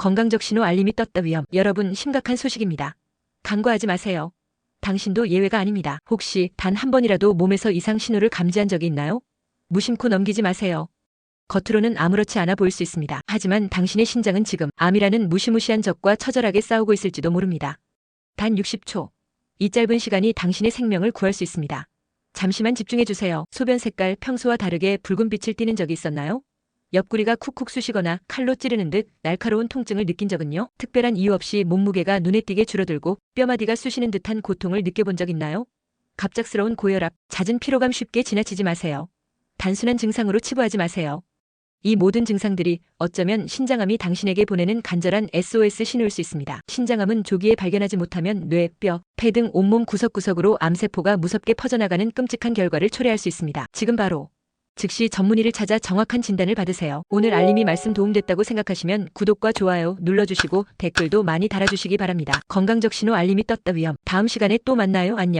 건강적 신호 알림이 떴다 위험. 여러분 심각한 소식입니다. 간과하지 마세요. 당신도 예외가 아닙니다. 혹시 단 한 번이라도 몸에서 이상 신호를 감지한 적이 있나요? 무심코 넘기지 마세요. 겉으로는 아무렇지 않아 보일 수 있습니다. 하지만 당신의 신장은 지금 암이라는 무시무시한 적과 처절하게 싸우고 있을지도 모릅니다. 단 60초. 이 짧은 시간이 당신의 생명을 구할 수 있습니다. 잠시만 집중해 주세요. 소변 색깔 평소와 다르게 붉은 빛을 띠는 적이 있었나요? 옆구리가 쿡쿡 쑤시거나 칼로 찌르는 듯 날카로운 통증을 느낀 적은요? 특별한 이유 없이 몸무게가 눈에 띄게 줄어들고 뼈마디가 쑤시는 듯한 고통을 느껴본 적 있나요? 갑작스러운 고혈압, 잦은 피로감 쉽게 지나치지 마세요. 단순한 증상으로 치부하지 마세요. 이 모든 증상들이 어쩌면 신장암이 당신에게 보내는 간절한 SOS 신호일 수 있습니다. 신장암은 조기에 발견하지 못하면 뇌, 뼈, 폐 등 온몸 구석구석으로 암세포가 무섭게 퍼져나가는 끔찍한 결과를 초래할 수 있습니다. 지금 바로 즉시 전문의를 찾아 정확한 진단을 받으세요. 오늘 알림이 말씀 도움됐다고 생각하시면 구독과 좋아요 눌러주시고 댓글도 많이 달아주시기 바랍니다. 건강적 신호 알림이 떴다 위험. 다음 시간에 또 만나요. 안녕.